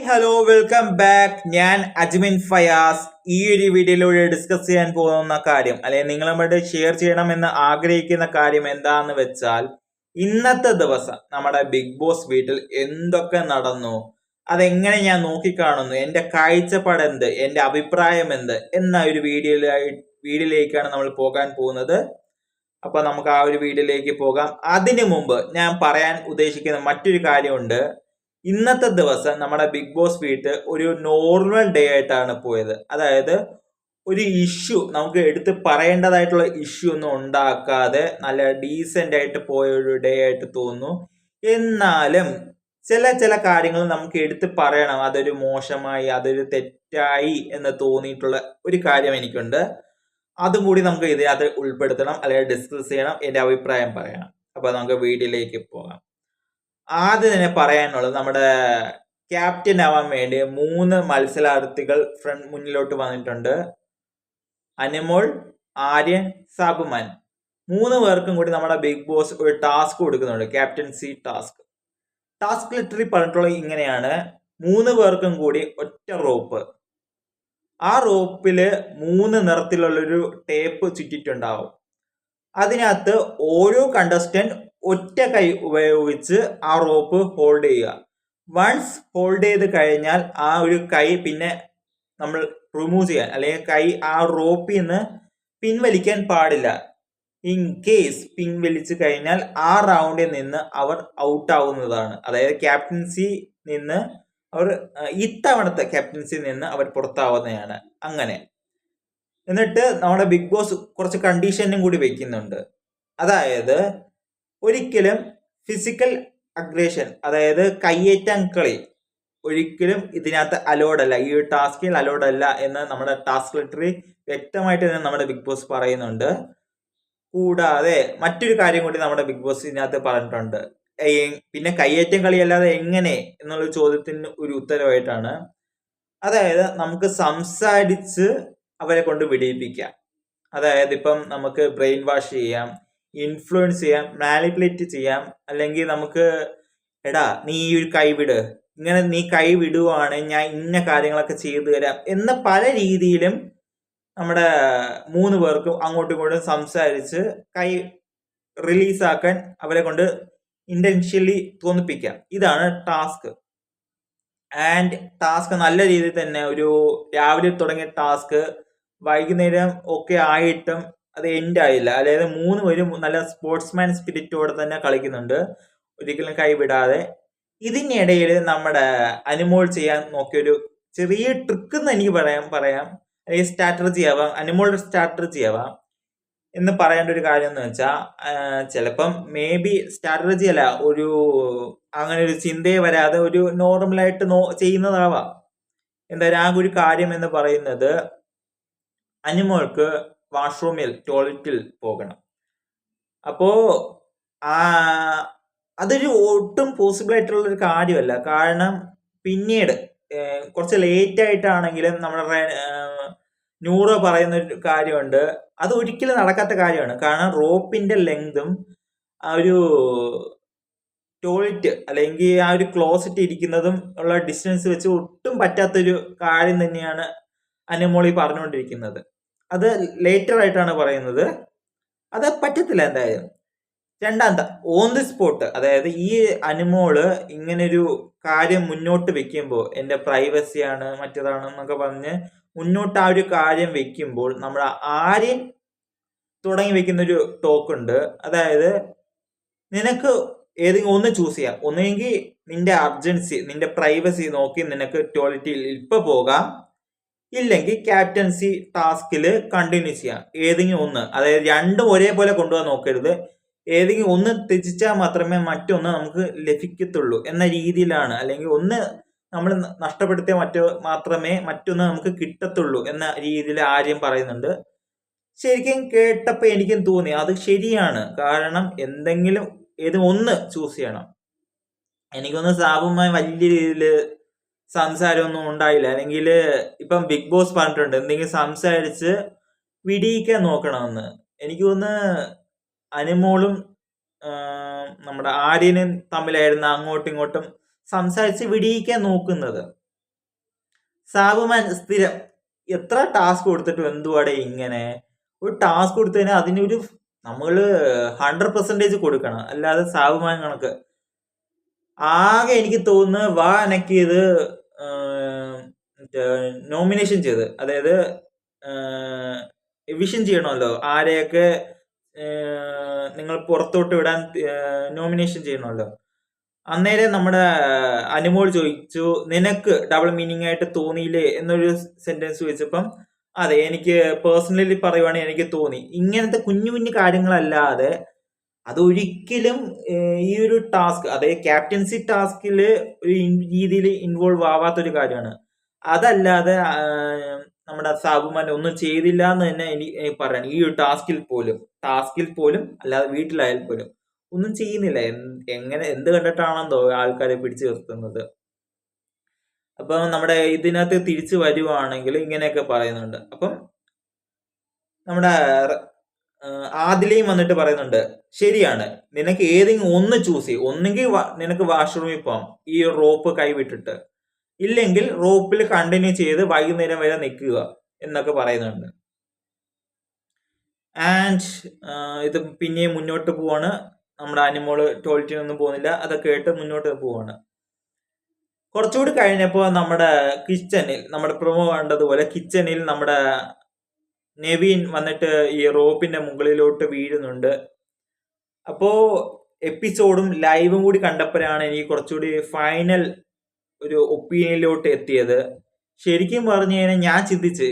Hello welcome back ഞാൻ അജ്മിൻ ഫയാസ്. ഈ ഒരു വീഡിയോയിലൂടെ ഡിസ്കസ് ചെയ്യാൻ പോകുന്ന കാര്യം അല്ലെങ്കിൽ നിങ്ങളുമായിട്ട് ഷെയർ ചെയ്യണമെന്ന് ആഗ്രഹിക്കുന്ന കാര്യം എന്താന്ന് വെച്ചാൽ ഇന്നത്തെ ദിവസം നമ്മുടെ ബിഗ് ബോസ് വീട്ടിൽ എന്തൊക്കെ നടന്നു അതെങ്ങനെ ഞാൻ നോക്കിക്കാണുന്നു എന്റെ കാഴ്ചപ്പാട് എന്ത് എന്റെ അഭിപ്രായം എന്ത് എന്ന ഒരു വീഡിയോയിലായി വീഡിയോയിലേക്കാണ് നമ്മൾ പോകാൻ പോകുന്നത്. അപ്പൊ നമുക്ക് ആ ഒരു വീഡിയോയിലേക്ക് പോകാം. അതിനു മുമ്പ് ഞാൻ പറയാൻ ഉദ്ദേശിക്കുന്ന മറ്റൊരു കാര്യമുണ്ട്. ഇന്നത്തെ ദിവസം നമ്മുടെ ബിഗ് ബോസ് വീട്ട് ഒരു നോർമൽ ഡേ ആയിട്ടാണ് പോയത്. അതായത് ഒരു ഇഷ്യൂ നമുക്ക് എടുത്ത് പറയേണ്ടതായിട്ടുള്ള ഇഷ്യൂ ഒന്നും ഉണ്ടാക്കാതെ നല്ല ഡീസെന്റ് ആയിട്ട് പോയ ഒരു ഡേ ആയിട്ട് തോന്നുന്നു. എന്നാലും ചില ചില കാര്യങ്ങൾ നമുക്ക് എടുത്ത് പറയണം. അതൊരു മോശമായി അതൊരു തെറ്റായി എന്ന് തോന്നിയിട്ടുള്ള ഒരു കാര്യം എനിക്കുണ്ട്. അതും കൂടി നമുക്ക് ഇതിനകത്ത് ഉൾപ്പെടുത്തണം അല്ലെങ്കിൽ ഡിസ്കസ് ചെയ്യണം എന്റെ അഭിപ്രായം പറയണം. അപ്പോൾ നമുക്ക് വീഡിയോയിലേക്ക് പോകാം. ആദ്യം തന്നെ പറയാനുള്ളത് നമ്മുടെ ക്യാപ്റ്റൻ ആവാൻ വേണ്ടി മൂന്ന് മത്സരാർത്ഥികൾ ഫ്രണ്ട് മുന്നിലോട്ട് വന്നിട്ടുണ്ട്. അനിമോൾ ആര്യൻ സാബുമാൻ. മൂന്ന് പേർക്കും കൂടി നമ്മുടെ ബിഗ് ബോസ് ഒരു ടാസ്ക് കൊടുക്കുന്നുണ്ട്. ക്യാപ്റ്റൻസി ടാസ്ക് ടാസ്ക് ലിറ്ററി പറഞ്ഞിട്ടുള്ളത് ഇങ്ങനെയാണ്. മൂന്ന് പേർക്കും കൂടി ഒറ്റ റോപ്പ് ആ റോപ്പിൽ മൂന്ന് നിറത്തിലുള്ളൊരു ടേപ്പ് ചുറ്റിട്ടുണ്ടാവും. അതിനകത്ത് ഓരോ കണ്ടസ്റ്റന്റ് ഒറ്റ കൈ ഉപയോഗിച്ച് ആ റോപ്പ് ഹോൾഡ് ചെയ്യുക. വൺസ് ഹോൾഡ് ചെയ്ത് കഴിഞ്ഞാൽ ആ ഒരു കൈ പിന്നെ നമ്മൾ റിമൂവ് ചെയ്യാൻ അല്ലെങ്കിൽ കൈ ആ റോപ്പിൽ നിന്ന് പിൻവലിക്കാൻ പാടില്ല. ഇൻ കേസ് പിൻവലിച്ചു കഴിഞ്ഞാൽ ആ റൗണ്ടിൽ നിന്ന് അവർ ഔട്ട് ആവുന്നതാണ്. അതായത് ക്യാപ്റ്റൻസി നിന്ന് അവർ ഇത്തവണത്തെ ക്യാപ്റ്റൻസി നിന്ന് അവർ പുറത്താവുന്നതാണ്. അങ്ങനെ. എന്നിട്ട് നമ്മുടെ ബിഗ് ബോസ് കുറച്ച് കണ്ടീഷനും കൂടി വെക്കുന്നുണ്ട്. അതായത് ഒരിക്കലും ഫിസിക്കൽ അഗ്രേഷൻ അതായത് കയ്യേറ്റം കളി ഒരിക്കലും ഇതിനകത്ത് അലോഡ് അല്ല. ഈ ഒരു ടാസ്കിൽ അലോഡ് അല്ല എന്ന് നമ്മുടെ ടാസ്ക് ലെറ്ററി വ്യക്തമായിട്ട് തന്നെ നമ്മുടെ ബിഗ് ബോസ് പറയുന്നുണ്ട്. കൂടാതെ മറ്റൊരു കാര്യം കൂടി നമ്മുടെ ബിഗ് ബോസ് ഇതിനകത്ത് പറഞ്ഞിട്ടുണ്ട്. പിന്നെ കയ്യേറ്റം കളി അല്ലാതെ എങ്ങനെ എന്നുള്ള ചോദ്യത്തിന് ഒരു ഉത്തരവായിട്ടാണ്. അതായത് നമുക്ക് സംസാരിച്ച് അവരെ കൊണ്ട് വിടിയിപ്പിക്കാം. അതായത് ഇപ്പം നമുക്ക് ബ്രെയിൻ വാഷ് ചെയ്യാം. ഇൻഫ്ലുവൻസ് ചെയ്യാം മാനിപ്പുലേറ്റ് ചെയ്യാം അല്ലെങ്കിൽ നമുക്ക് എടാ നീ ഈ ഒരു കൈ വിട്. ഇങ്ങനെ നീ കൈ വിടുവാണ് ഞാൻ ഇന്ന കാര്യങ്ങളൊക്കെ ചെയ്തു തരാം എന്ന പല രീതിയിലും നമ്മുടെ മൂന്ന് പേർക്കും അങ്ങോട്ടും ഇങ്ങോട്ടും സംസാരിച്ച് കൈ റിലീസാക്കാൻ അവരെ കൊണ്ട് ഇന്റൻഷ്യലി തോന്നിപ്പിക്കാം. ഇതാണ് ടാസ്ക് ആൻഡ് ടാസ്ക് നല്ല രീതിയിൽ തന്നെ ഒരു രാവിലെ തുടങ്ങിയ ടാസ്ക് വൈകുന്നേരം ഒക്കെ ആയിട്ടും അത് എൻഡ് ആയില്ല. അതായത് മൂന്ന് പേരും നല്ല സ്പോർട്സ്മാൻ സ്പിരിറ്റോടെ തന്നെ കളിക്കുന്നുണ്ട്. ഒരിക്കലും കൈവിടാതെ. ഇതിനിടയിൽ നമ്മുടെ അനുമോൾ ചെയ്യാൻ നോക്കിയൊരു ചെറിയ ട്രിക്ക് എന്ന് എനിക്ക് പറയാം പറയാം. അല്ലെങ്കിൽ സ്ട്രാറ്റജി ആവാം. അനിമോളുടെ സ്ട്രാറ്റജി ആവാം. എന്ന് പറയേണ്ട ഒരു കാര്യം എന്ന് വെച്ചാൽ ചിലപ്പം മേ ബി സ്ട്രാറ്റജി അല്ല ഒരു അങ്ങനെ ഒരു ചിന്തയെ വരാതെ ഒരു നോർമലായിട്ട് നോ ചെയ്യുന്നതാവാം. എന്തായാലും ആ ഒരു കാര്യം എന്ന് പറയുന്നത് അനിമോൾക്ക് വാഷ്റൂമിൽ ടോയ്ലറ്റിൽ പോകണം. അപ്പോ ആ അതൊരു ഒട്ടും പോസിബിൾ ആയിട്ടുള്ള ഒരു കാര്യമല്ല. കാരണം പിന്നീട് കുറച്ച് ലേറ്റ് ആയിട്ടാണെങ്കിലും നമ്മുടെ ന്യൂറോ പറയുന്ന ഒരു കാര്യമുണ്ട്. അത് ഒരിക്കലും നടക്കാത്ത കാര്യമാണ്. കാരണം റോപ്പിന്റെ ലെങ്തും ആ ഒരു ടോയ്ലറ്റ് അല്ലെങ്കിൽ ആ ഒരു ക്ലോസറ്റ് ഇരിക്കുന്നതും ഉള്ള ഡിസ്റ്റൻസ് വെച്ച് ഒട്ടും പറ്റാത്തൊരു കാര്യം തന്നെയാണ് അനുമോളി പറഞ്ഞുകൊണ്ടിരിക്കുന്നത്. അത് ലേറ്റർ ആയിട്ടാണ് പറയുന്നത്. അത് പറ്റത്തില്ല എന്തായാലും. രണ്ടാം ഓൺ ദി സ്പോട്ട് അതായത് ഈ അനിമോൾ ഇങ്ങനൊരു കാര്യം മുന്നോട്ട് വെക്കുമ്പോൾ എന്റെ പ്രൈവസിയാണ് മറ്റേതാണ് എന്നൊക്കെ പറഞ്ഞ് മുന്നോട്ട് ആ ഒരു കാര്യം വെക്കുമ്പോൾ നമ്മൾ ആര്യൻ തുടങ്ങി വെക്കുന്ന ഒരു ടോക്ക് ഉണ്ട്. അതായത് നിനക്ക് ഏതെങ്കിലും ഒന്ന് ചൂസ് ചെയ്യാം. ഒന്നുകിൽ നിന്റെ അർജൻസി നിന്റെ പ്രൈവസി നോക്കി നിനക്ക് ടോയ്ലറ്റിൽ ഇപ്പൊ പോകാം. ഇല്ലെങ്കിൽ ക്യാപ്റ്റൻസി ടാസ്കിൽ കണ്ടിന്യൂ ചെയ്യാം. ഏതെങ്കിലും ഒന്ന്. അതായത് രണ്ടും ഒരേപോലെ കൊണ്ടുപോകാൻ നോക്കരുത്. ഏതെങ്കിലും ഒന്ന് ത്യജിച്ചാൽ മാത്രമേ മറ്റൊന്ന് നമുക്ക് ലഭിക്കത്തുള്ളൂ എന്ന രീതിയിലാണ്. അല്ലെങ്കിൽ ഒന്ന് നമ്മൾ നഷ്ടപ്പെടുത്തിയ മറ്റോ മാത്രമേ മറ്റൊന്ന് നമുക്ക് കിട്ടത്തുള്ളൂ എന്ന രീതിയിൽ ആര്യം പറയുന്നുണ്ട്. ശരിക്കും കേട്ടപ്പോൾ എനിക്കും തോന്നി അത് ശരിയാണ്. കാരണം എന്തെങ്കിലും ഏത് ഒന്ന് ചൂസ് ചെയ്യണം. എനിക്കൊന്ന് സാബുമായി വലിയ രീതിയിൽ സംസാരമൊന്നും ഉണ്ടായില്ല. അല്ലെങ്കിൽ ഇപ്പം ബിഗ് ബോസ് പറഞ്ഞിട്ടുണ്ട് എന്തെങ്കിലും സംസാരിച്ച് വിടിയിക്കാൻ നോക്കണമെന്ന്. എനിക്ക് തോന്നുന്നു അനുമോളും നമ്മുടെ ആര്യനും തമ്മിലായിരുന്നു അങ്ങോട്ടും ഇങ്ങോട്ടും സംസാരിച്ച് വിടിയിക്കാൻ നോക്കുന്നത്. സാബുമാൻ സ്ഥിരം എത്ര ടാസ്ക് കൊടുത്തിട്ടും എന്തുവാടെ ഇങ്ങനെ? ഒരു ടാസ്ക് കൊടുത്തതിന് അതിനൊരു നമ്മൾ ഹൺഡ്രഡ് പെർസെന്റേജ് കൊടുക്കണം. അല്ലാതെ സാബുമാൻ കണക്ക്. ആകെ എനിക്ക് തോന്നുന്നു വാ അനക്കിയത് നോമിനേഷൻ ചെയ്ത്. അതായത് വിഷൻ ചെയ്യണമല്ലോ. ആരെയൊക്കെ നിങ്ങൾ പുറത്തോട്ട് വിടാൻ നോമിനേഷൻ ചെയ്യണമല്ലോ. അന്നേരം നമ്മുടെ അനുമോൾ ചോദിച്ചു നിനക്ക് ഡബിൾ മീനിങ് ആയിട്ട് തോന്നിയില്ലേ? എന്നൊരു സെന്റൻസ് ചോദിച്ചപ്പം അതെ എനിക്ക് പേഴ്സണലി പറയുവാണെങ്കിൽ എനിക്ക് തോന്നി. ഇങ്ങനത്തെ കുഞ്ഞു കുഞ്ഞു കാര്യങ്ങളല്ലാതെ അതൊരിക്കലും ഈ ഒരു ടാസ്ക് അതായത് ക്യാപ്റ്റൻസി ടാസ്കിൽ ഒരു രീതിയിൽ ഇൻവോൾവ് ആവാത്തൊരു കാര്യമാണ്. അതല്ലാതെ നമ്മുടെ സാബുമാൻ ഒന്നും ചെയ്തില്ല എന്ന് തന്നെ എനിക്ക് പറയാൻ ഈ ഒരു ടാസ്കിൽ പോലും ടാസ്കിൽ പോലും അല്ലാതെ വീട്ടിലായാൽ പോലും ഒന്നും ചെയ്യുന്നില്ല. എങ്ങനെ എന്ത് കണ്ടിട്ടാണെന്തോ ആൾക്കാരെ പിടിച്ചു നിർത്തുന്നത്. അപ്പം നമ്മുടെ ഇതിനകത്ത് തിരിച്ചു വരുവാണെങ്കിൽ ഇങ്ങനെയൊക്കെ പറയുന്നുണ്ട്. അപ്പം നമ്മുടെ ആദിലയും വന്നിട്ട് പറയുന്നുണ്ട് ശരിയാണ്. നിനക്ക് ഏതെങ്കിലും ഒന്ന് ചൂസ് ചെയ്യും. ഒന്നെങ്കിൽ നിനക്ക് വാഷ്റൂമിൽ പോവാം. ഈ റോപ്പ് കൈവിട്ടിട്ട്. ഇല്ലെങ്കിൽ റോപ്പിൽ കണ്ടിന്യൂ ചെയ്ത് വൈകുന്നേരം വരെ നിൽക്കുക എന്നൊക്കെ പറയുന്നുണ്ട്. ആൻഡ് ഇത് പിന്നെയും മുന്നോട്ട് പോവാണ്. നമ്മുടെ അനിമോൾ ടോയ്ലറ്റിനൊന്നും പോകുന്നില്ല. അതൊക്കെ കേട്ട് മുന്നോട്ട് പോവാണ്. കുറച്ചുകൂടി കഴിഞ്ഞപ്പോൾ നമ്മുടെ കിച്ചണിൽ നമ്മുടെ പ്രൊമോ കണ്ടതുപോലെ കിച്ചണിൽ നമ്മുടെ നെവീൻ വന്നിട്ട് ഈ റോപ്പിന്റെ മുകളിലോട്ട് വീഴുന്നുണ്ട്. അപ്പോ എപ്പിസോഡും ലൈവും കൂടി കണ്ടപ്പോഴാണ് എനിക്ക് കുറച്ചുകൂടി ഫൈനൽ ഒരു ഒപ്പീനിയനിലോട്ട് എത്തിയത്. ശരിക്കും പറഞ്ഞു കഴിഞ്ഞാൽ ഞാൻ ചിന്തിച്ച്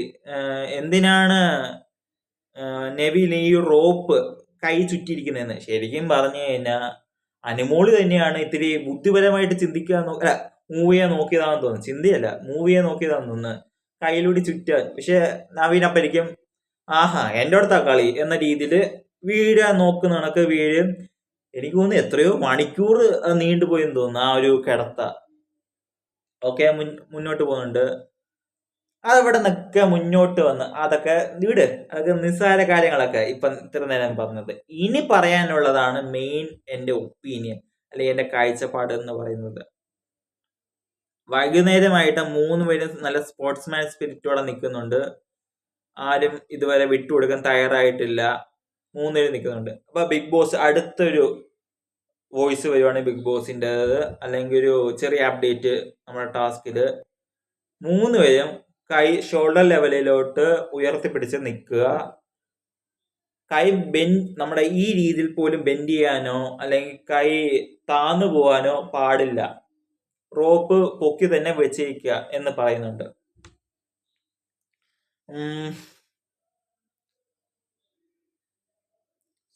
എന്തിനാണ് നെവിൽ ഈ റോപ്പ് കൈ ചുറ്റിയിരിക്കുന്നതെന്ന്? ശരിക്കും പറഞ്ഞു കഴിഞ്ഞാൽ അനുമോളി തന്നെയാണ് ഇത്തിരി ബുദ്ധിപരമായിട്ട് ചിന്തിക്കാൻ അല്ല മൂവിയെ നോക്കിയതാണെന്ന് തോന്നുന്നു. ചിന്തയല്ല മൂവിയെ നോക്കിയതാണെന്ന് തോന്നുന്നു. കയ്യിലൂടെ ചുറ്റാൻ. പക്ഷെ നവീനപ്പരിക്കും ആഹാ എന്റെ അടുത്ത കളി എന്ന രീതിയിൽ വീഴ നോക്കുന്ന കണക്ക് വീഴും. എനിക്ക് തോന്നുന്നു എത്രയോ മണിക്കൂർ നീണ്ടുപോയെന്ന് തോന്നുന്നു ആ ഒരു കിടത്ത. ഓക്കെ മുന്നോട്ട് പോകുന്നുണ്ട്. അതവിടെ നിൽക്കുക മുന്നോട്ട് വന്ന് അതൊക്കെ വീട്. അതൊക്കെ നിസ്സാര കാര്യങ്ങളൊക്കെ ഇപ്പൊ ഇത്ര നേരം പറഞ്ഞത്. ഇനി പറയാനുള്ളതാണ് മെയിൻ എന്റെ ഒപ്പീനിയൻ അല്ലെങ്കിൽ എന്റെ കാഴ്ചപ്പാട് എന്ന് പറയുന്നത്. വൈകുന്നേരമായിട്ട് മൂന്ന് പേരും നല്ല സ്പോർട്സ്മാൻ സ്പിരിറ്റോടെ നിൽക്കുന്നുണ്ട്. ആരും ഇതുവരെ വിട്ടുകൊടുക്കാൻ തയ്യാറായിട്ടില്ല. മൂന്നുപേരും നിൽക്കുന്നുണ്ട്. അപ്പൊ ബിഗ് ബോസ് അടുത്തൊരു വോയിസ് വരുവാണെങ്കിൽ ബിഗ് ബോസിന്റെ അല്ലെങ്കിൽ ഒരു ചെറിയ അപ്ഡേറ്റ് നമ്മുടെ ടാസ്കിൽ മൂന്ന് പേരും കൈ ഷോൾഡർ ലെവലിലോട്ട് ഉയർത്തിപ്പിടിച്ച് നിൽക്കുക. കൈ ബെൻ നമ്മുടെ ഈ രീതിയിൽ പോലും ബെൻഡ് ചെയ്യാനോ അല്ലെങ്കിൽ കൈ താന്നു പോകാനോ പാടില്ല. റോപ്പ് പൊക്കി തന്നെ വെച്ചിരിക്കുക എന്ന് പറയുന്നുണ്ട്.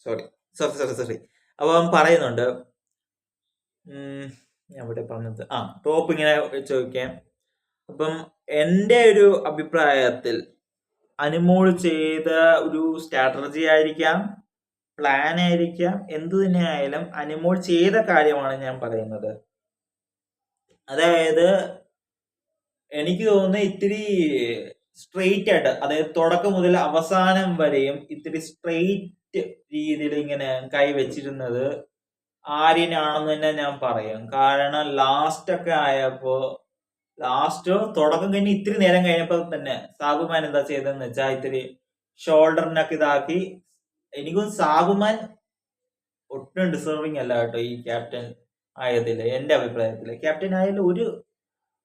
Sorry sorry sorry sorry. അപ്പം പറയുന്നുണ്ട് ഞാൻ ഇവിടെ പറഞ്ഞത് ആ ടോപ്പ് ഇങ്ങനെ ചോദിക്കാം. അപ്പം എന്റെ ഒരു അഭിപ്രായത്തിൽ അനുമോൾ ചെയ്ത ഒരു സ്ട്രാറ്റജി ആയിരിക്കാം പ്ലാൻ ആയിരിക്കാം എന്തു തന്നെ ആയാലും അനുമോൾ ചെയ്ത കാര്യമാണ് ഞാൻ പറയുന്നത്. അതായത് എനിക്ക് തോന്നുന്നത് ഇത്തിരി സ്ട്രെയിറ്റ് ആയിട്ട് അതായത് തുടക്കം മുതൽ അവസാനം വരെയും ഇത്തിരി സ്ട്രെയിറ്റ് രീതിയിൽ ഇങ്ങനെ കൈ വെച്ചിരുന്നത് ആര്യനാണെന്ന് തന്നെ ഞാൻ പറയും. കാരണം ലാസ്റ്റ് ഒക്കെ ആയപ്പോ ലാസ്റ്റ് തുടക്കം കഴിഞ്ഞ് ഇത്തിരി നേരം കഴിഞ്ഞപ്പോൾ തന്നെ സാബുമാൻ എന്താ ചെയ്തതെന്ന് വെച്ചാൽ ഇത്തിരി ഷോൾഡറിനൊക്കെ ഇതാക്കി. എനിക്കും സാബുമാൻ ഒട്ടും ഡിസേർവിങ് അല്ല കേട്ടോ ഈ ക്യാപ്റ്റൻ ആയതിൽ എന്റെ അഭിപ്രായത്തിൽ. ക്യാപ്റ്റൻ ആയതിൽ ഒരു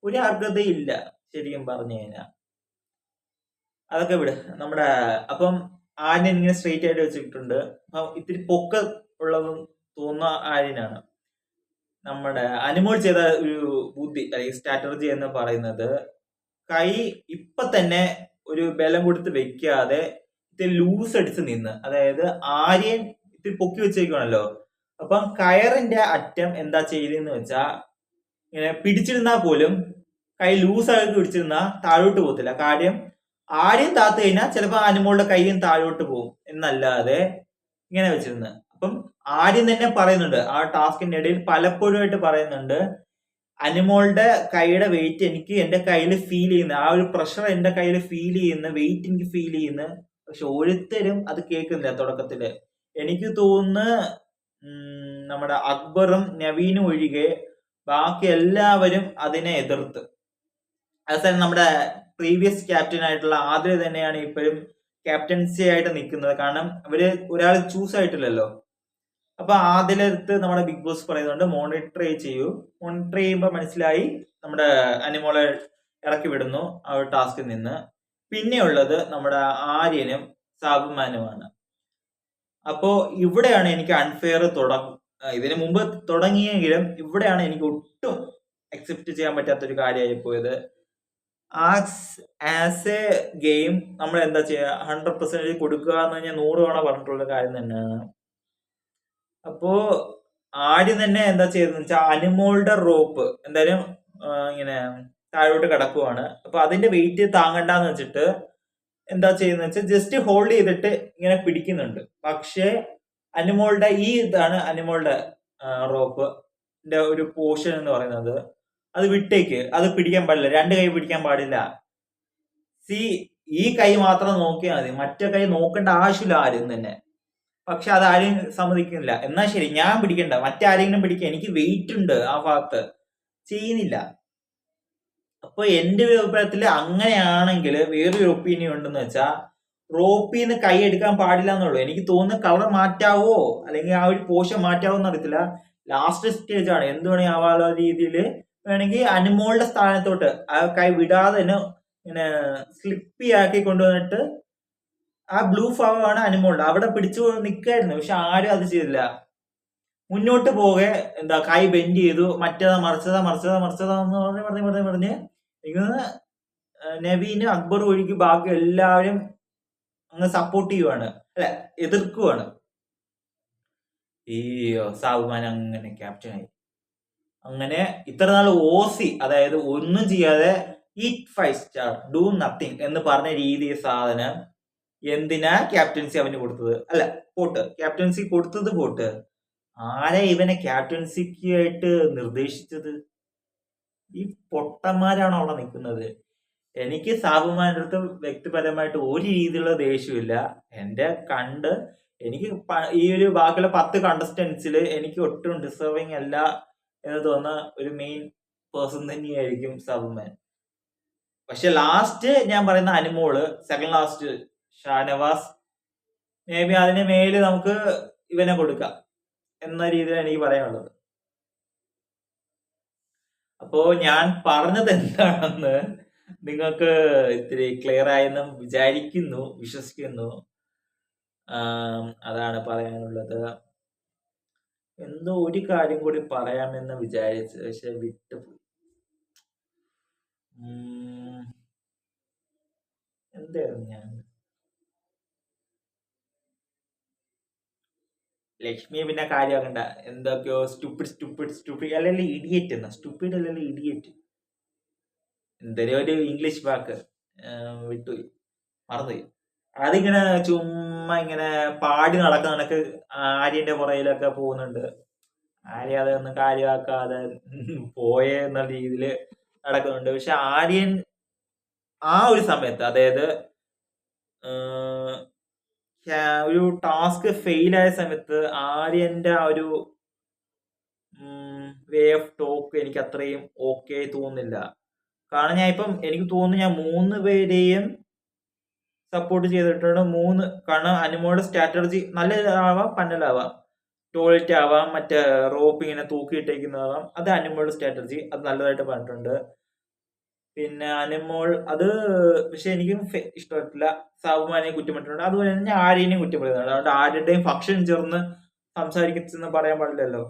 ഒരു അർഹതയില്ല ശരിക്കും പറഞ്ഞു കഴിഞ്ഞാൽ അതൊക്കെ വിട്. നമ്മുടെ അപ്പം ആര്യൻ ഇങ്ങനെ സ്ട്രെയിറ്റ് ആയിട്ട് വെച്ചിട്ടുണ്ട്. ഇത്തിരി പൊക്ക ഉള്ളതും തോന്നുന്ന ആര്യനാണ്. നമ്മുടെ അനുമോൾ ചെയ്ത ഒരു ബുദ്ധി അല്ലെങ്കിൽ സ്ട്രാറ്റജി എന്ന് പറയുന്നത് കൈ ഇപ്പൊ തന്നെ ഒരു ബലം കൊടുത്ത് വെക്കാതെ ഇത്തിരി ലൂസ് അടിച്ച് നിന്ന് അതായത് ആര്യൻ ഇത്തിരി പൊക്കി വെച്ചേക്കുവാണല്ലോ. അപ്പം കയറിന്റെ അറ്റം എന്താ ചെയ്തെന്ന് വെച്ചാ ഇങ്ങനെ പിടിച്ചിരുന്നാൽ പോലും കൈ ലൂസായിട്ട് പിടിച്ചിരുന്നാൽ താഴോട്ട് പോകത്തില്ല. കാര്യം ആര്യം താത്തു കഴിഞ്ഞാൽ ചിലപ്പോൾ അനുമോളുടെ കൈയും താഴോട്ട് പോകും എന്നല്ലാതെ ഇങ്ങനെ വെച്ചിരുന്ന്. അപ്പം ആര്യം തന്നെ പറയുന്നുണ്ട് ആ ടാസ്കിന്റെ ഇടയിൽ പലപ്പോഴുമായിട്ട് പറയുന്നുണ്ട് അനുമോളുടെ കൈയുടെ വെയിറ്റ് എനിക്ക് എന്റെ കയ്യിൽ ഫീൽ ചെയ്യുന്ന ആ ഒരു പ്രഷർ എന്റെ കയ്യിൽ ഫീൽ ചെയ്യുന്ന വെയിറ്റ് എനിക്ക് ഫീൽ ചെയ്യുന്ന പക്ഷെ ഓരോരുത്തരും അത് കേൾക്കുന്നില്ല തുടക്കത്തിൽ. എനിക്ക് തോന്നുന്നു നമ്മുടെ അക്ബറും നവീനും ഒഴികെ ബാക്കി എല്ലാവരും അതിനെ എതിർത്ത്. അവസാനം നമ്മുടെ പ്രീവിയസ് ക്യാപ്റ്റൻ ആയിട്ടുള്ള ആതിര തന്നെയാണ് ഇപ്പോഴും ക്യാപ്റ്റൻസി ആയിട്ട് നിൽക്കുന്നത്. കാരണം അവർ ഒരാൾ ചൂസ് ആയിട്ടില്ലല്ലോ. അപ്പൊ ആദ്യത്ത് നമ്മുടെ ബിഗ് ബോസ് പറയുന്നുണ്ട് മോണിറ്റർ ചെയ്യൂ. മോണിറ്റർ ചെയ്യുമ്പോൾ മനസ്സിലായി നമ്മുടെ അനിമോളെ ഇറക്കി വിടുന്നു ആ ഒരു ടാസ്കിൽ നിന്ന്. പിന്നെയുള്ളത് നമ്മുടെ ആര്യനും സാബുമാനുമാണ് അപ്പോ ഇവിടെയാണ് എനിക്ക് അൺഫെയർ തുടങ്ങും ഇതിനു മുമ്പ് തുടങ്ങിയെങ്കിലും ഇവിടെയാണ് എനിക്ക് ഒട്ടും അക്സെപ്റ്റ് ചെയ്യാൻ പറ്റാത്ത ഒരു കാര്യമായി പോയത്. ആസ് എ ഗെയിം നമ്മൾ എന്താ ചെയ്യുക ഹൺഡ്രഡ് പെർസെന്റേജ് കൊടുക്കുക എന്ന് പറഞ്ഞാൽ നൂറ് തവണ പറഞ്ഞിട്ടുള്ള കാര്യം തന്നെയാണ്. അപ്പോ ആദ്യം തന്നെ എന്താ ചെയ്തെന്ന് വെച്ചാൽ അനിമോളുടെ റോപ്പ് എന്തായാലും ഇങ്ങനെ താഴോട്ട് കിടക്കുവാണ്. അപ്പൊ അതിന്റെ വെയിറ്റ് താങ്ങണ്ടെന്ന് വെച്ചിട്ട് എന്താ ചെയ്യുന്നത് വെച്ചാൽ ജസ്റ്റ് ഹോൾഡ് ചെയ്തിട്ട് ഇങ്ങനെ പിടിക്കുന്നുണ്ട്. പക്ഷേ അനിമോളുടെ ഈ ഇതാണ് അനിമോളുടെ റോപ്പ് ഒരു പോർഷൻ എന്ന് പറയുന്നത്. അത് വിട്ടേക്ക്. അത് പിടിക്കാൻ പാടില്ല. രണ്ട് കൈ പിടിക്കാൻ പാടില്ല. സി ഈ കൈ മാത്രം നോക്കിയാൽ മതി. മറ്റേ കൈ നോക്കേണ്ട ആവശ്യമില്ല ആരും തന്നെ. പക്ഷെ അത് ആരും സമ്മതിക്കുന്നില്ല. എന്നാ ശരി ഞാൻ പിടിക്കണ്ട. മറ്റാരെങ്കിലും പിടിക്കുക എനിക്ക് വെയിറ്റ് ഉണ്ട് ആ ഭാഗത്ത്. ചെയ്യുന്നില്ല. അപ്പൊ എന്റെ അഭിപ്രായത്തിൽ അങ്ങനെയാണെങ്കിൽ വേറൊരു ഒപ്പീനിയൻ ഉണ്ടെന്ന് വെച്ചാൽ നിന്ന് കൈ എടുക്കാൻ പാടില്ല എന്നുള്ളൂ എനിക്ക് തോന്നുന്നു കളർ മാറ്റാവോ? അല്ലെങ്കിൽ ആ ഒരു പോഷൻ മാറ്റാവോ എന്ന് അറിയത്തില്ല ലാസ്റ്റ് സ്റ്റേജ് ആണ് വേണമെങ്കിൽ ആവാനുള്ള രീതിയിൽ വേണമെങ്കിൽ അനിമോളുടെ സ്ഥാനത്തോട്ട് ആ കൈ വിടാതെ ഇങ്ങനെ സ്ലിപ്പി ആക്കി കൊണ്ടുവന്നിട്ട് ആ ബ്ലൂ ഫാവാണ് അനുമോളുടെ. അവിടെ പിടിച്ചു നിൽക്കായിരുന്നു പക്ഷെ ആരും അത് ചെയ്തില്ല. മുന്നോട്ട് പോകെ എന്താ കൈ ബെൻഡ് ചെയ്തു മറ്റേതാ മറിച്ചതാ മറിച്ചതാ മറിച്ചതാ എന്ന് പറഞ്ഞ് പറഞ്ഞ് പറഞ്ഞ് പറഞ്ഞ് ഇങ്ങനെ നവീന് അക്ബർ ഒഴികെ ബാക്കി എല്ലാവരും അങ്ങ് സപ്പോർട്ട് ചെയ്യുവാണ് അല്ല എതിർക്കുവാണ്. ഈ സാബുമാൻ അങ്ങനെ ക്യാപ്റ്റനായി അങ്ങനെ ഇത്ര നാൾ ഓസി അതായത് ഒന്നും ചെയ്യാതെ eat five star do nothing എന്ന് പറഞ്ഞ രീതി സാധനം എന്തിനാ ക്യാപ്റ്റൻസി അവന് കൊടുത്തത്? അല്ല പോട്ട്. ക്യാപ്റ്റൻസി കൊടുത്തത് പോട്ട്. ആരെ ഇവനെ ക്യാപ്റ്റൻസിക്ക് ആയിട്ട് നിർദ്ദേശിച്ചത്? ഈ പൊട്ടന്മാരാണ് അവിടെ നിൽക്കുന്നത്. എനിക്ക് സാബുമാരുടെ അടുത്ത് വ്യക്തിപരമായിട്ട് ഒരു രീതിയിലുള്ള ദേഷ്യമില്ല എന്റെ കണ്ട് എനിക്ക് ഈ ഒരു ബാക്കിയുള്ള പത്ത് കണ്ടസ്റ്റൻസിൽ എനിക്ക് ഒട്ടും ഡിസേർവിങ് അല്ല. എന്ന് തോന്നുന്ന ഒരു മെയിൻ പേഴ്സൺ തന്നെയായിരിക്കും സബ്മാൻ പക്ഷെ ലാസ്റ്റ് ഞാൻ പറയുന്ന Anumol second last Shanavas maybe അതിന് മേൽ നമുക്ക് ഇവനെ കൊടുക്കാം എന്ന രീതിയിലാണ് എനിക്ക് പറയാനുള്ളത്. അപ്പോ ഞാൻ പറഞ്ഞത് എന്താണെന്ന് നിങ്ങൾക്ക് ഇത്തിരി ക്ലിയർ ആയെന്ന് വിചാരിക്കുന്നു വിശ്വസിക്കുന്നു. അതാണ് പറയാനുള്ളത്. എന്തോ ഒരു കാര്യം കൂടി പറയാമെന്ന് വിചാരിച്ചു പക്ഷെ വിട്ടുപോയി എന്തായിരുന്നു ഞാൻ? ലക്ഷ്മി പിന്നെ കാര്യമാക്കണ്ട. എന്തൊക്കെയോ സ്റ്റുപ്പിഡ് സ്റ്റുപ്പിഡ് സ്റ്റുപ്പിഡ് അല്ലെങ്കിൽ ഇഡിയറ്റ് എന്നാ. സ്റ്റുപ്പിഡ് അല്ലെങ്കിൽ ഇഡിയറ്റ് എന്തൊരു ഒരു ഇംഗ്ലീഷ് വാക്ക്. വിട്ടുപോയി. മറന്നുപോയി. അതിങ്ങനെ ചുമ്മാ ഇങ്ങനെ പാടി നടക്കുന്ന നിനക്ക് ആര്യന്റെ പുറയിലൊക്കെ പോകുന്നുണ്ട്. ആര്യ അതൊന്നും കാര്യമാക്കാതെ പോയേ എന്ന രീതിയിൽ നടക്കുന്നുണ്ട്. പക്ഷെ ആര്യൻ ആ ഒരു സമയത്ത് അതായത് ഒരു ടാസ്ക് ഫെയിൽ ആയ സമയത്ത് ആര്യന്റെ ആ ഒരു വേ ഓഫ് ടോക്ക് എനിക്ക് അത്രയും ഓക്കെ തോന്നുന്നില്ല. കാരണം ഞാൻ ഇപ്പം എനിക്ക് തോന്നുന്നു ഞാൻ മൂന്ന് പേരെയും സപ്പോർട്ട് ചെയ്തിട്ടുണ്ട്. മൂന്ന് കാരണം അനുമോയുടെ സ്ട്രാറ്റജി നല്ലതാവാം പന്നലാവാം. ടോയ്ലറ്റ് ആവാം മറ്റേ റോപ്പ് ഇങ്ങനെ തൂക്കിയിട്ടേക്കുന്നതാവാം അത് അനുമോയുടെ സ്ട്രാറ്റജി അത് നല്ലതായിട്ട് പറഞ്ഞിട്ടുണ്ട്. പിന്നെ അനിമോൾ അത് പക്ഷെ എനിക്കും ഇഷ്ടപ്പെട്ടില്ല. സാബുമാനെയും കുറ്റപ്പെട്ടിട്ടുണ്ട് അതുപോലെ തന്നെ ആര്യനെയും കുറ്റപ്പെടുന്നുണ്ട് അതുകൊണ്ട് ആരുടെയും ഭക്ഷൻ ചേർന്ന് സംസാരിക്കുന്ന പറയാൻ പാടില്ലല്ലോ.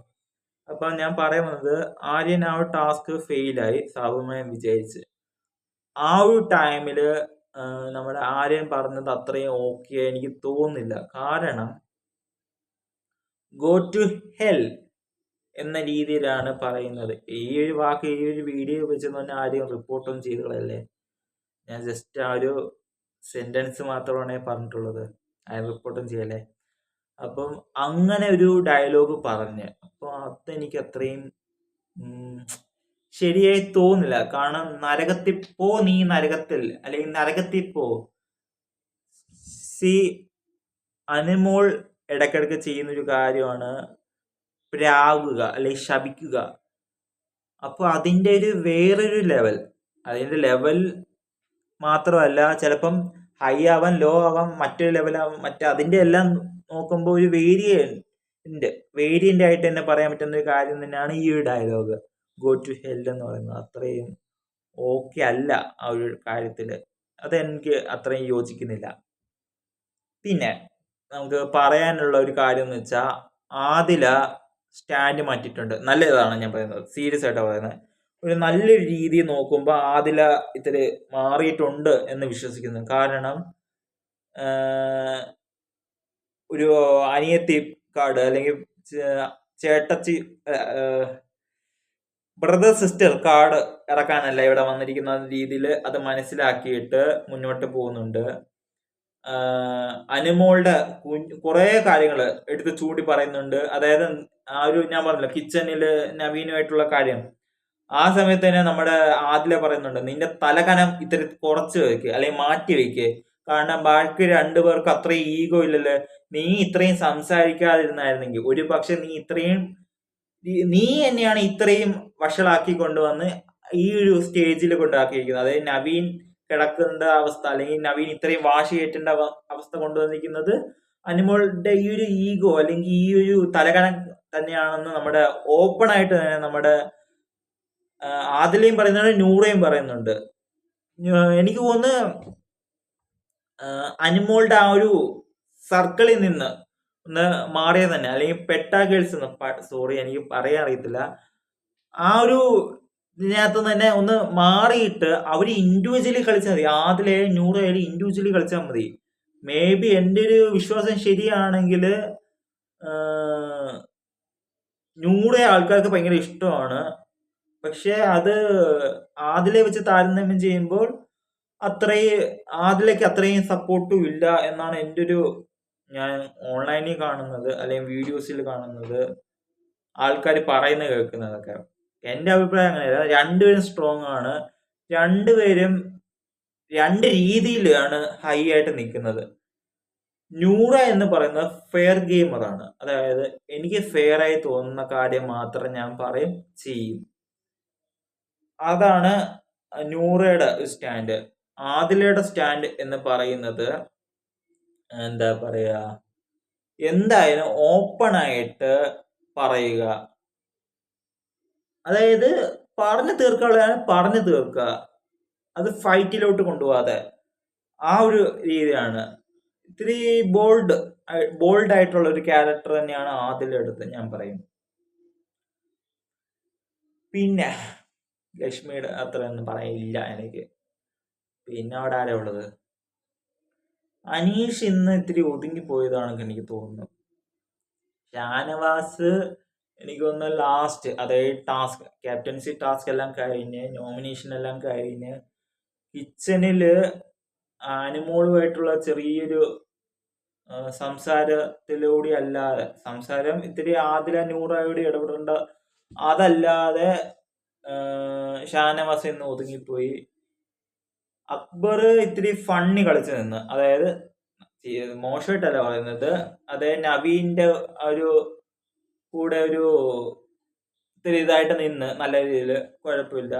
അപ്പൊ ഞാൻ പറയാൻ വന്നത് ആര്യൻ ആ ടാസ്ക് ഫെയിലായി സാബുമാൻ വിജയിച്ച് ആ ഒരു ടൈമിൽ നമ്മുടെ ആരെയും പറഞ്ഞത് അത്രയും ഓക്കെ എനിക്ക് തോന്നുന്നില്ല. കാരണം ഗോ ടു ഹെൽ എന്ന രീതിയിലാണ് പറയുന്നത്. ഈ ഒരു വാക്ക് ഈ ഒരു വീഡിയോ വെച്ച് തന്നെ ആരെയും റിപ്പോർട്ടൊന്നും ചെയ്തുകളല്ലേ ഞാൻ ജസ്റ്റ് ആ ഒരു സെന്റൻസ് മാത്രമാണ് പറഞ്ഞിട്ടുള്ളത്. ആരും റിപ്പോർട്ടും ചെയ്യല്ലേ? അപ്പം അങ്ങനെ ഒരു ഡയലോഗ് പറഞ്ഞ് അപ്പോൾ അതെനിക്ക് അത്രയും ശരിയായി തോന്നില്ല. കാരണം നരകത്തിൽ പോ നീ നരകത്തിൽ. അല്ലെങ്കിൽ നരകത്തിൽ പോ. സി അനുമോൾ ഇടയ്ക്കിടയ്ക്ക് ചെയ്യുന്നൊരു കാര്യമാണ് പ്രാവുക അല്ലെങ്കിൽ ശപിക്കുക. അപ്പോൾ അതിന്റെ ഒരു വേറൊരു ലെവൽ അതിന്റെ ലെവൽ മാത്രമല്ല ചിലപ്പം ഹൈ ആവാം ലോ ആവാം മറ്റൊരു ലെവലാവാം മറ്റേ അതിന്റെ എല്ലാം നോക്കുമ്പോൾ ഒരു വേരിയന്റ് വേരിയന്റ് ആയിട്ട് തന്നെ പറയാൻ പറ്റുന്ന ഒരു കാര്യം തന്നെയാണ് ഈ ഒരു ഡയലോഗ് ഗോ ടു ഹെൽ എന്ന് പറയുന്നത് അത്രയും ഓക്കെ അല്ല ആ ഒരു കാര്യത്തിൽ അതെനിക്ക് അത്രയും യോജിക്കുന്നില്ല. പിന്നെ നമുക്ക് പറയാനുള്ള ഒരു കാര്യം എന്ന് വെച്ചാൽ ആദില സ്റ്റാൻഡ് മാറ്റിയിട്ടുണ്ട്. നല്ല ഇതാണ് ഞാൻ പറയുന്നത്. സീരിയസ് ആയിട്ടാണ് പറയുന്നത്. ഒരു നല്ലൊരു രീതി നോക്കുമ്പോൾ ആദില ഇത്തിരി മാറിയിട്ടുണ്ട് എന്ന് വിശ്വസിക്കുന്നു. കാരണം ഒരു അനിയത്തി കാർഡ് അല്ലെങ്കിൽ ചേട്ടച്ചി ബ്രദർ സിസ്റ്റർ കാർഡ് ഇറക്കാനല്ല ഇവിടെ വന്നിരിക്കുന്ന രീതിയിൽ അത് മനസ്സിലാക്കിയിട്ട് മുന്നോട്ട് പോകുന്നുണ്ട്. അനുമോളുടെ കുറേ കാര്യങ്ങൾ എടുത്ത് ചൂണ്ടി പറയുന്നുണ്ട്. അതായത് ആ ഒരു ഞാൻ പറഞ്ഞില്ല കിച്ചണിൽ നവീനുമായിട്ടുള്ള കാര്യം. ആ സമയത്ത് തന്നെ നമ്മുടെ ആദില പറയുന്നുണ്ട് നിന്റെ തലകനം ഇത്ര കുറച്ച് വെക്ക് അല്ലെങ്കിൽ മാറ്റി വെക്ക് കാരണം ബാക്കി രണ്ടു പേർക്ക് അത്രയും ഈഗോ ഇല്ലല്ലോ. നീ ഇത്രയും സംസാരിക്കാതിരുന്നായിരുന്നെങ്കിൽ ഒരു പക്ഷെ നീ ഇത്രയും നീ തന്നെയാണ് ഇത്രയും വഷളാക്കി കൊണ്ടുവന്ന് ഈ ഒരു സ്റ്റേജിൽ കൊണ്ടാക്കിയിരിക്കുന്നത് അതായത് നവീൻ കിടക്കേണ്ട അവസ്ഥ അല്ലെങ്കിൽ നവീൻ ഇത്രയും വാശി ഏറ്റേണ്ട അവസ്ഥ കൊണ്ടുവന്നിരിക്കുന്നത് അനുമോളുടെ ഈ ഒരു ഈഗോ അല്ലെങ്കിൽ ഈ ഒരു തലകണം തന്നെയാണെന്ന് നമ്മുടെ ഓപ്പൺ ആയിട്ട് തന്നെ നമ്മുടെ ആദിലയും പറയുന്നുണ്ട് നൂറയും പറയുന്നുണ്ട്. എനിക്ക് തോന്നുന്നു അനുമോളുടെ ആ ഒരു സർക്കിളിൽ നിന്ന് ഒന്ന് മാറിയത് തന്നെ അല്ലെങ്കിൽ പെട്ട ഗേൾസ് സോറി എനിക്ക് പറയാൻ അറിയത്തില്ല. ആ ഒരു ഇതിനകത്ത് തന്നെ ഒന്ന് മാറിയിട്ട് അവർ ഇൻഡിവിജ്വലി കളിച്ചാൽ മതി. ആദിലെ നൂറായാലും ഇൻഡിവിജ്വലി കളിച്ചാൽ മതി. മേ ബി എന്റെ ഒരു വിശ്വാസം ശരിയാണെങ്കിൽ നൂറെ ആൾക്കാർക്ക് ഭയങ്കര ഇഷ്ടമാണ്. പക്ഷെ അത് ആദിലെ വെച്ച് താരതമ്യം ചെയ്യുമ്പോൾ അത്രയും ആദിലേക്ക് അത്രയും സപ്പോർട്ടും ഇല്ല എന്നാണ് എന്റെ ഒരു ഞാൻ ഓൺലൈനിൽ കാണുന്നത് അല്ലെങ്കിൽ വീഡിയോസിൽ കാണുന്നത് ആൾക്കാർ പറയുന്നത് കേൾക്കുന്നതൊക്കെ. എന്റെ അഭിപ്രായം അങ്ങനെയല്ല. രണ്ടുപേരും സ്ട്രോങ് ആണ്. രണ്ടുപേരും രണ്ട് രീതിയിലാണ് ഹൈ ആയിട്ട് നിൽക്കുന്നത്. ന്യൂറ എന്ന് പറയുന്നത് ഫെയർ ഗെയിമറാണ് അതായത് എനിക്ക് ഫെയർ ആയി തോന്നുന്ന കാര്യം മാത്രം ഞാൻ പറയും ചെയ്യും. അതാണ് ന്യൂറയുടെ സ്റ്റാൻഡ് ആദിലയുടെ സ്റ്റാൻഡ് എന്ന് പറയുന്നത് എന്താ പറയുക എന്തായാലും ഓപ്പൺ ആയിട്ട് പറയുക. അതായത് പറഞ്ഞു തീർക്കാനുള്ളതാണ് പറഞ്ഞു തീർക്കുക. അത് ഫൈറ്റിലോട്ട് കൊണ്ടുപോകാതെ. ആ ഒരു രീതിയാണ്. ഇത്തിരി ബോൾഡ് ബോൾഡ് ആയിട്ടുള്ള ഒരു ക്യാരക്ടർ തന്നെയാണ് ആദിലെടുത്ത് ഞാൻ പറയും പിന്നെ ലക്ഷ്മിയുടെ അത്രയൊന്നും പറയില്ല എനിക്ക്. പിന്നെ അവിടെ ആരാ ഉള്ളത്? അനീഷ് ഇന്ന് ഇത്തിരി ഒതുങ്ങിപ്പോയതാണെന്ന് എനിക്ക് തോന്നുന്നു. ഷാനവാസ് എനിക്ക് തോന്നുന്നു ലാസ്റ്റ് അതായത് ടാസ്ക് ക്യാപ്റ്റൻസി ടാസ്ക് എല്ലാം കഴിഞ്ഞ് നോമിനേഷൻ എല്ലാം കഴിഞ്ഞ് കിച്ചണിൽ ആനിമോളുമായിട്ടുള്ള ചെറിയൊരു സംസാരത്തിലൂടെ അല്ലാതെ സംസാരം ഇത്തിരി ആദില നൂറായോട് ഇടപെടേണ്ട അതല്ലാതെ ഷാനവാസ് എന്ന് ഒതുങ്ങിപ്പോയി. അക്ബർ ഇത്തിരി ഫണ്ണി കളിച്ചു നിന്ന്. അതായത് മോശമായിട്ടല്ല പറയുന്നത്. അതായത് നവീന്റെ ഒരു കൂടെ ഒരു ഇത്തിരി ഇതായിട്ട് നിന്ന് നല്ല രീതിയിൽ കുഴപ്പമില്ല.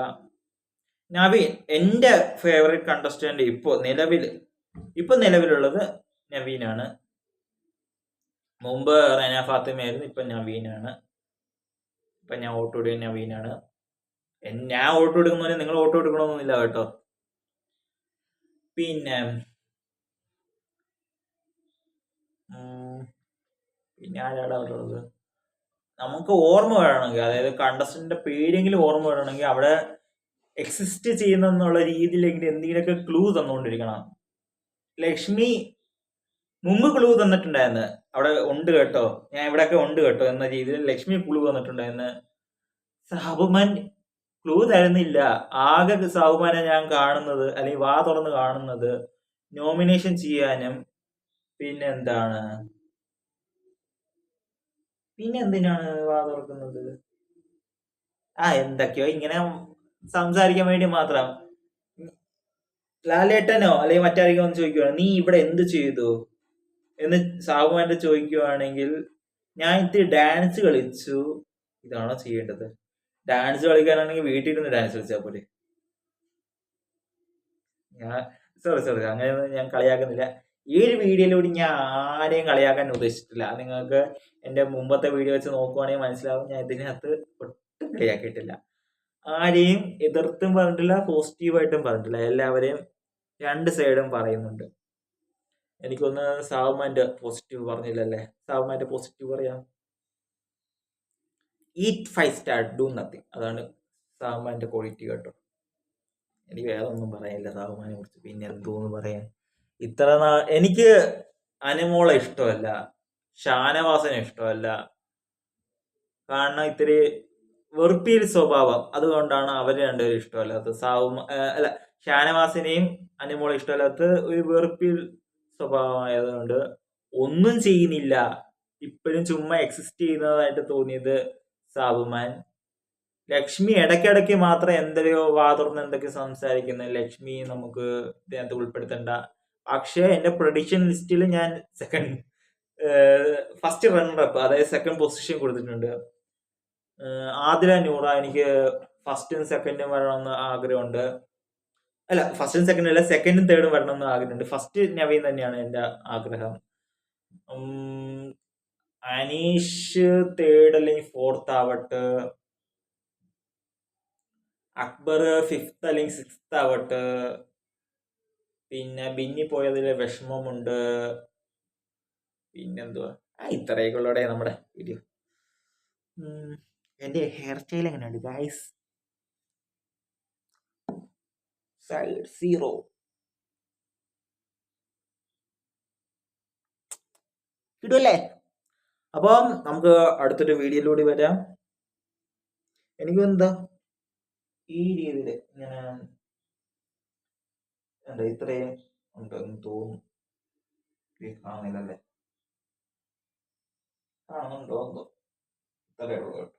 നവീൻ എന്റെ ഫേവറേറ്റ് കണ്ടസ്റ്റന്റ് ഇപ്പോൾ നിലവിൽ ഇപ്പൊ നിലവിലുള്ളത് നവീനാണ്. മുമ്പ് റന ഫാത്തിമയായിരുന്നു ഇപ്പൊ നവീനാണ്. ഇപ്പൊ ഞാൻ വോട്ട് കൊടുക്കുന്ന നവീനാണ്. ഞാൻ വോട്ട് കൊടുക്കുന്നവരെ നിങ്ങൾ വോട്ട് കൊടുക്കണമെന്നില്ല കേട്ടോ. പിന്നെ പിന്നെ ആരാടാ ഉള്ളത്? നമുക്ക് ഓർമ്മ വരണമെങ്കിൽ അതായത് കണ്ടസ്റ്റന്റിന്റെ പേരെങ്കിലും ഓർമ്മ വരണമെങ്കിൽ അവിടെ എക്സിസ്റ്റ് ചെയ്യുന്നുള്ള രീതിയിലെങ്കിൽ എന്തെങ്കിലുമൊക്കെ ക്ലൂ തന്നുകൊണ്ടിരിക്കണം. ലക്ഷ്മി മുമ്പ് ക്ലൂ തന്നിട്ടുണ്ടായിരുന്നു. അവിടെ ഉണ്ട് കേട്ടോ. ഞാൻ ഇവിടെയൊക്കെ ഉണ്ട് കേട്ടോ എന്ന രീതിയിൽ ലക്ഷ്മി ക്ലൂ തന്നിട്ടുണ്ടായിരുന്നു. സാബുമാൻ ക്ലൂ തരുന്നില്ല. ആകെ സാബുമാനെ ഞാൻ കാണുന്നത് അല്ലെങ്കിൽ വാ തുറന്ന് കാണുന്നത് നോമിനേഷൻ ചെയ്യാനും പിന്നെന്താണ്? പിന്നെ എന്തിനാണ് വാ തുറക്കുന്നത്? ആ എന്തൊക്കെയോ ഇങ്ങനെ സംസാരിക്കാൻ വേണ്ടി മാത്രം. ലാലേട്ടനോ അല്ലെങ്കിൽ മറ്റാരെങ്കിലും ഒന്ന് ചോദിക്കുവാണ് നീ ഇവിടെ എന്ത് ചെയ്തു? എന്ന് സാബുമാന്റെ ചോദിക്കുവാണെങ്കിൽ ഞാൻ ഇത്തിരി ഡാൻസ് കളിച്ചു. ഇതാണോ ചെയ്യേണ്ടത്? ഡാൻസ് കളിക്കാനാണെങ്കിൽ വീട്ടിൽ ഇരുന്ന് ഡാൻസ് കളിച്ചാൽ പോലെ ഞാൻ സോറി സോറി അങ്ങനെയൊന്നും ഞാൻ കളിയാക്കുന്നില്ല. ഈ ഒരു വീഡിയോയിലൂടെ ഞാൻ ആരെയും കളിയാക്കാൻ ഉദ്ദേശിച്ചിട്ടില്ല. നിങ്ങൾക്ക് എന്റെ മുമ്പത്തെ വീഡിയോ വെച്ച് നോക്കുവാണെങ്കിൽ മനസ്സിലാവും. ഞാൻ ഇതിനകത്ത് ഒട്ടും കളിയാക്കിയിട്ടില്ല. ആരെയും എതിർത്തും പറഞ്ഞിട്ടില്ല പോസിറ്റീവായിട്ടും പറഞ്ഞിട്ടില്ല. എല്ലാവരെയും രണ്ട് സൈഡും പറയുന്നുണ്ട്. എനിക്കൊന്ന് സാവുമാന്റെ പോസിറ്റീവ് പറഞ്ഞില്ലല്ലേ? സാവുമാന്റെ പോസിറ്റീവ് പറയാം. Eat five star do nothing അതാണ് സാവുമാന്റെ ക്വാളിറ്റി കേട്ടോ. എനിക്ക് വേറെ ഒന്നും പറയാനില്ല സാവുമാനെ കുറിച്ച് പിന്നെ എന്തോന്ന് പറയാൻ? ഇത്ര നാ എനിക്ക് അനുമോളെ ഇഷ്ടമല്ല. ഷാനവാസനെ ഇഷ്ടമല്ല. കാരണം ഇത്തിരി വെറുപ്പിയിൽ സ്വഭാവം. അതുകൊണ്ടാണ് അവർ രണ്ടുപേരും ഇഷ്ടമല്ലാത്തത്. സാവു അല്ല ഷാനവാസിനെയും അനുമോളെ ഇഷ്ടമല്ലാത്തത് ഒരു വെറുപ്പിൽ സ്വഭാവമായതുകൊണ്ട് ഒന്നും ചെയ്യുന്നില്ല. ഇപ്പോഴും ചുമ്മാ എക്സിസ്റ്റ് ചെയ്യുന്നതായിട്ട് തോന്നിയത് സാബുമാൻ. ലക്ഷ്മി ഇടയ്ക്കിടയ്ക്ക് മാത്രം എന്തൊക്കെയോ വാതുറന്ന് എന്തൊക്കെ സംസാരിക്കുന്നത് ലക്ഷ്മി നമുക്ക് ഇതിനകത്ത് ഉൾപ്പെടുത്തണ്ട. പക്ഷേ എന്റെ പ്രൊഡിക്ഷൻ ലിസ്റ്റിൽ ഞാൻ സെക്കൻഡ് ഫസ്റ്റ് റണ്ണറപ്പ് അതായത് സെക്കൻഡ് പൊസിഷൻ കൊടുത്തിട്ടുണ്ട്. ആതിര നൂറ എനിക്ക് ഫസ്റ്റും സെക്കൻഡും വരണമെന്ന് ആഗ്രഹമുണ്ട്. അല്ല ഫസ്റ്റും സെക്കൻഡും അല്ല സെക്കൻഡും തേർഡും വരണമെന്ന് ആഗ്രഹമുണ്ട്. ഫസ്റ്റ് നവീൻ തന്നെയാണ് എന്റെ ആഗ്രഹം. അനീഷ് തേർഡ് അല്ലെങ്കിൽ ഫോർത്ത് ആവട്ടെ. അക്ബർ ഫിഫ്ത്ത് അല്ലെങ്കിൽ സിക്സ്ത് ആവട്ടെ. പിന്നെ ബിന്നി പോയതിൽ വിഷമമുണ്ട്. പിന്നെന്തുവാ? ആ ഇത്രയൊക്കെ നമ്മുടെ വീഡിയോ എന്റെ ഹെയർ സ്റ്റൈൽ എങ്ങനെയുണ്ട് ഗൈസ് സൈഡ് സീറോ കിട്ടുമല്ലേ അപ്പം നമുക്ക് അടുത്തൊരു വീഡിയോയിലൂടെ വരാം. എനിക്ക് എന്താ ഈ രീതിയിൽ ഇങ്ങനെ എന്താ ഇത്രയും ഉണ്ടെന്ന് തോന്നുന്നു കാണുന്നില്ലല്ലേ കാണുന്നുണ്ടോ എന്തോ ഇത്രയേ ഉള്ളൂ കേട്ടോ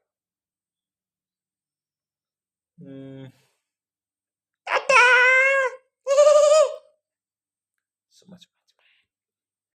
so much